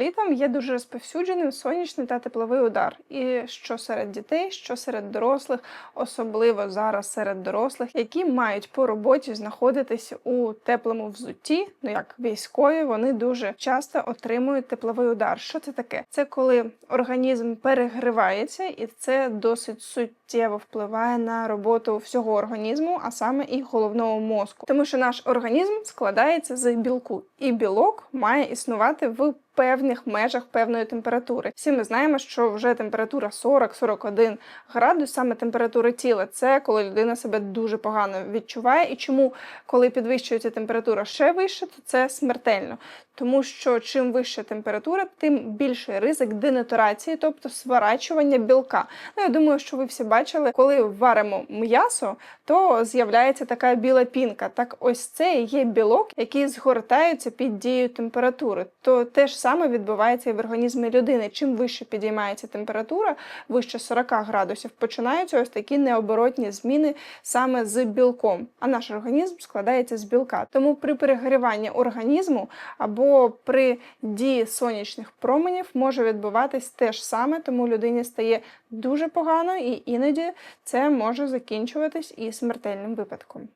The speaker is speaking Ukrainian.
Літом є дуже розповсюдженим сонячний та тепловий удар, і що серед дітей, що серед дорослих, особливо зараз серед дорослих, які мають по роботі знаходитися у теплому взутті. Ну як військові, вони дуже часто отримують тепловий удар. Що це таке? Це коли організм перегривається, і це досить суттєво впливає на роботу всього організму, а саме і головного мозку, тому що наш організм складається з білку, і білок має існувати в певних межах певної температури. Всі ми знаємо, що вже температура 40-41 градус, саме температура тіла, це коли людина себе дуже погано відчуває. І чому, коли підвищується температура ще вище, то це смертельно. Тому що чим вища температура, тим більший ризик денатурації, тобто сварачування білка. Ну, я думаю, що ви всі бачили, коли варимо м'ясо, то з'являється така біла пінка. Так, ось це є білок, який згортається під дією температури. То те ж саме відбувається і в організмі людини. Чим вище підіймається температура, вище 40 градусів, починаються ось такі необоротні зміни саме з білком. А наш організм складається з білка. Тому при перегріванні організму при дії сонячних променів може відбуватись те ж саме, тому людині стає дуже погано, і іноді це може закінчуватись і смертельним випадком.